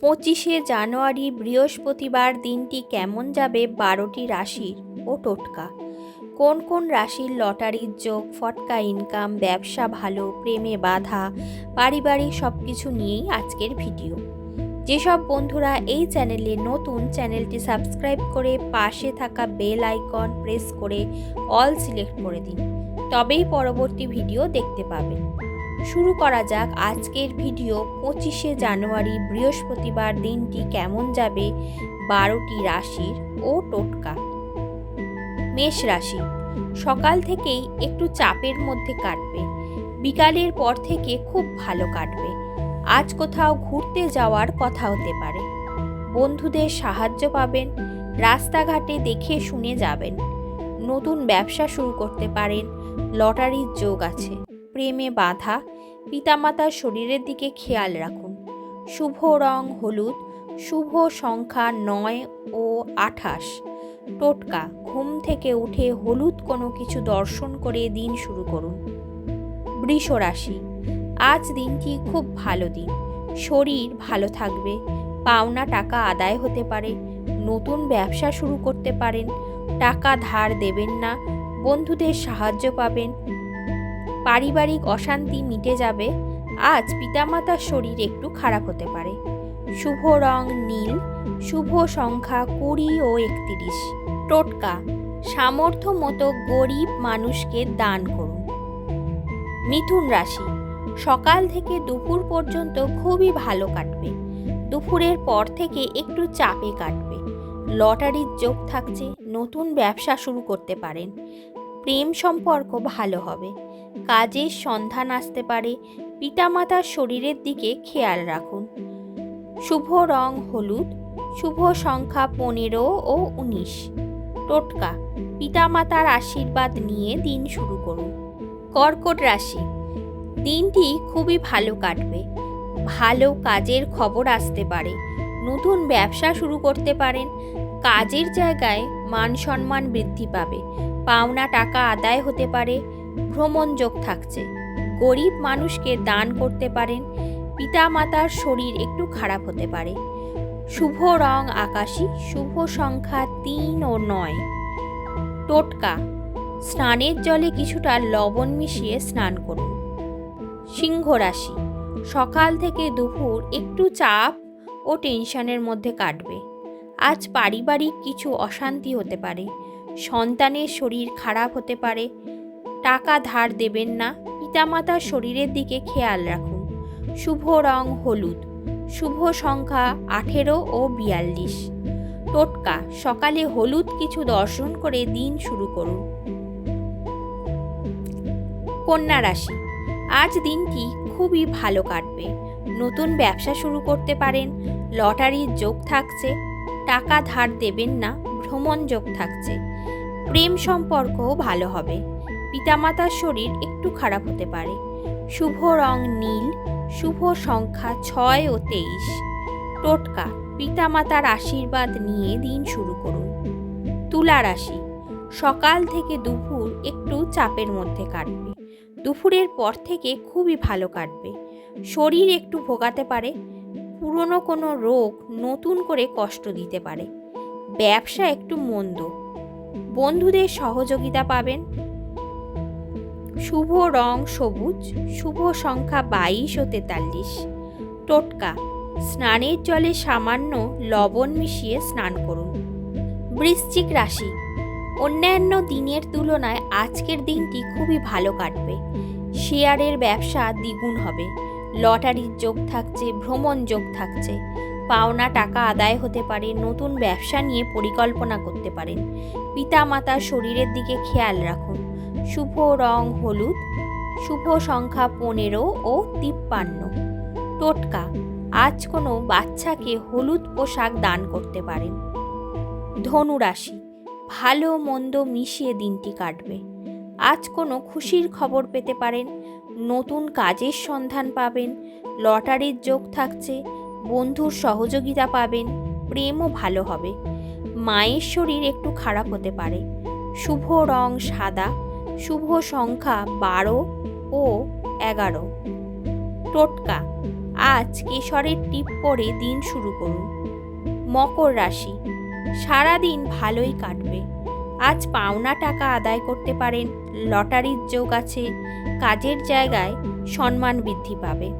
পঁচিশে জানুয়ারি বৃহস্পতিবার দিনটি কেমন যাবে বারোটি রাশির ও টোটকা? কোন কোন রাশির লটারির যোগ, ফটকা ইনকাম, ব্যবসা ভালো, প্রেমে বাধা, পারিবারিক সব কিছু নিয়েই আজকের ভিডিও। যেসব বন্ধুরা এই চ্যানেলে নতুন, চ্যানেলটি সাবস্ক্রাইব করে পাশে থাকা বেল আইকন প্রেস করে অল সিলেক্ট করে দিন। তবেই পরবর্তী ভিডিও দেখতে পাবেন। শুরু করা যাক আজকের ভিডিও। পঁচিশে জানুয়ারি, বৃহস্পতিবার দিনটি কেমন যাবে? বারোটি রাশির ও টোটকা। মেষ রাশি, সকাল থেকেই একটু চাপের মধ্যে কাটবে। বিকালের পর থেকে খুব ভালো কাটবে। আজ কোথাও ঘুরতে যাওয়ার কথা হতে পারে। বন্ধুদের সাহায্য পাবেন, রাস্তাঘাটে দেখে শুনে যাবেন। নতুন ব্যবসা শুরু করতে পারেন, লটারির যোগ আছে। প্রেমে বাধা, পিতামাতার শরীরের দিকে খেয়াল রাখুন। শুভ রং হলুদ, শুভ সংখ্যা নয় ও আঠাশ। টোটকা, ঘুম থেকে উঠে হলুদ কোনো কিছু দর্শন করে দিন শুরু করুন। বৃষ রাশি, আজ দিনটি খুব ভালো দিন। শরীর ভালো থাকবে, পাওনা টাকা আদায় হতে পারে, নতুন ব্যবসা শুরু করতে পারেন, টাকা ধার দেবেন না, বন্ধুদের সাহায্য পাবেন পারিবারিক অশান্তি মিটে যাবে, আজ পিতামাতার শরীর একটু খারাপ হতে পারে। শুভ রং নীল, শুভ সংখ্যা কুড়ি ও একত্রিশ। টোটকা, সামর্থ্য মতো গরিব মানুষকে দান করুন। মিথুন রাশি, সকাল থেকে দুপুর পর্যন্ত খুবই ভালো কাটবে। দুপুরের পর থেকে একটু চাপে কাটবে। লটারির যোগ থাকছে, নতুন ব্যবসা শুরু করতে পারেন। প্রেম সম্পর্ক ভালো হবে। কাজের সন্ধান আসতে পারে। পিতামাতার শরীরের দিকে খেয়াল রাখুন। শুভ রং হলুদ, শুভ সংখ্যা পনেরো ও উনিশ। টোটকা, পিতামাতার আশীর্বাদ নিয়ে দিন শুরু করুন। কর্কট রাশি, দিনটি খুবই ভালো কাটবে। ভালো কাজের খবর আসতে পারে। নতুন ব্যবসা শুরু করতে পারেন। কাজের জায়গায় মান সম্মান বৃদ্ধি পাবে। পাওনা টাকা আদায় হতে পারে, ভ্রমণ যোগ থাকছে। গরিব মানুষকে দান করতে পারেন, পিতামাতার শরীর একটু খারাপ হতে পারে। শুভ রং আকাশী, শুভ সংখ্যা তিন ও নয়। টোটকা, স্নানের জলে কিছুটা লবণ মিশিয়ে স্নান করুন। সিংহ রাশি, সকাল থেকে দুপুর একটু চাপ ও টেনশনের মধ্যে কাটবে। আজ পারিবারিক কিছু অশান্তি হতে পারে সন্তানের শরীর খারাপ হতে পারে, টাকা ধার দেবেন না, পিতামাতার শরীরের দিকে খেয়াল রাখুন। শুভ রং হলুদ, শুভ সংখ্যা আঠেরো ও বিয়াল্লিশ। টোটকা, সকালে হলুদ কিছু দর্শন করে দিন শুরু করুন। কন্যা রাশি, আজ দিনটি খুবই ভালো কাটবে। নতুন ব্যবসা শুরু করতে পারেন, লটারির যোগ থাকছে, টাকা ধার দেবেন না, ভ্রমণ যোগ থাকছে। প্রেম সম্পর্কও ভালো হবে। পিতামাতার শরীর একটু খারাপ হতে পারে। শুভ রং নীল, শুভ সংখ্যা ছয় ও তেইশ। টোটকা, পিতামাতার আশীর্বাদ নিয়ে দিন শুরু করুন। তুলা রাশি, সকাল থেকে দুপুর একটু চাপের মধ্যে কাটবে। দুপুরের পর থেকে খুবই ভালো কাটবে। শরীর একটু ভোগাতে পারে। পুরনো কোনো রোগ নতুন করে কষ্ট দিতে পারে। ব্যবসা একটু মন্দ। বন্ধুদের সহযোগিতা পাবেন। শুভ রং সবুজ, শুভ সংখ্যা বাইশ ও তেতাল্লিশ। টোটকা, স্নানের জলে সামান্য লবণ মিশিয়ে স্নান করুন। বৃশ্চিক রাশি, অন্যান্য দিনের তুলনায় আজকের দিনটি খুবই ভালো কাটবে। শেয়ারের ব্যবসা দ্বিগুণ হবে, লটারির যোগ থাকছে, ভ্রমণ যোগ থাকছে। পাওনা টাকা আদায় হতে পারে, নতুন ব্যবসা নিয়ে পরিকল্পনা করতে পারেন। পিতা মাতার শরীরের দিকে খেয়াল রাখুন। শুভ রং হলুদ, শুভ সংখ্যা পনেরো ও তিপ্পান্ন। টোটকা, আজ কোনো বাচ্চাকে হলুদ পোশাক দান করতে পারেন। ধনুরাশি, ভালো মন্দ মিশিয়ে দিনটি কাটবে। আজ কোনো খুশির খবর পেতে পারেন, নতুন কাজের সন্ধান পাবেন, লটারির যোগ থাকছে বন্ধুর সহযোগিতা পাবেন, প্রেমও ভালো হবে। মায়ের শরীর একটু খারাপ হতে পারে। শুভ রং সাদা, শুভ সংখ্যা বারো ও এগারো। টোটকা, আজ কেশরের টিপ পরে দিন শুরু করুন। মকর রাশি সারা দিন ভালোই কাটবে। আজ পাওনা টাকা আদায় করতে পারেন, লটারির যোগ আছে, কাজের জায়গায় সম্মান বৃদ্ধি পাবে।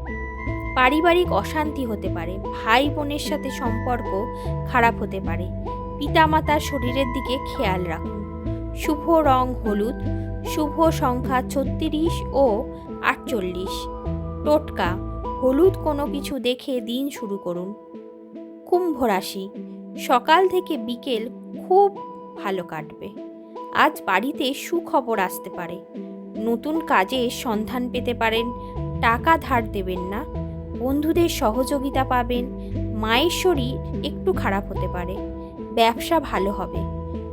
পারিবারিক অশান্তি হতে পারে ভাই বোনের সাথে সম্পর্ক খারাপ হতে পারে। পিতামাতার শরীরের দিকে খেয়াল রাখুন। শুভ রং হলুদ, শুভ সংখ্যা ছত্রিশ ও আটচল্লিশ। টোটকা, হলুদ কোনো কিছু দেখে দিন শুরু করুন। কুম্ভ রাশি, সকাল থেকে বিকেল খুব ভালো কাটবে। আজ বাড়িতে সুখবর আসতে পারে। নতুন কাজে সন্ধান পেতে পারেন, টাকা ধার দেবেন না। বন্ধুদের সহযোগিতা পাবেন, মায়ের শরীর একটু খারাপ হতে পারে, ব্যবসা ভালো হবে।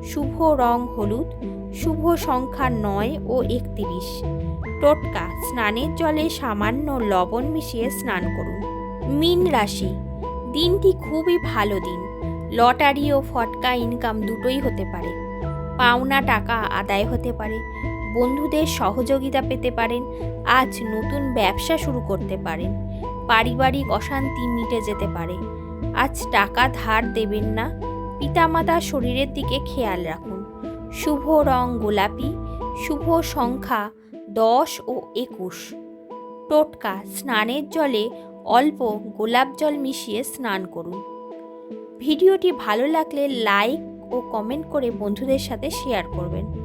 শুভ রং হলুদ, শুভ সংখ্যা নয় ও একত্রিশ। টোটকা, স্নানের জলে সামান্য লবণ মিশিয়ে স্নান করুন। মিন রাশি, দিনটি খুবই ভালো দিন। লটারি ও ফটকা ইনকাম দুটোই হতে পারে। পাওনা টাকা আদায় হতে পারে। বন্ধুদের সহযোগিতা পেতে পারেন। আজ নতুন ব্যবসা শুরু করতে পারেন। পারিবারিক অশান্তি মিটে যেতে পারে। আজ টাকা ধার দেবেন না। পিতামাতার শরীরের দিকে খেয়াল রাখুন। শুভ রং গোলাপি, শুভ সংখ্যা দশ ও একুশ। টোটকা, স্নানের জলে অল্প গোলাপ জল মিশিয়ে স্নান করুন। ভিডিওটি ভালো লাগলে লাইক ও কমেন্ট করে বন্ধুদের সাথে শেয়ার করবেন।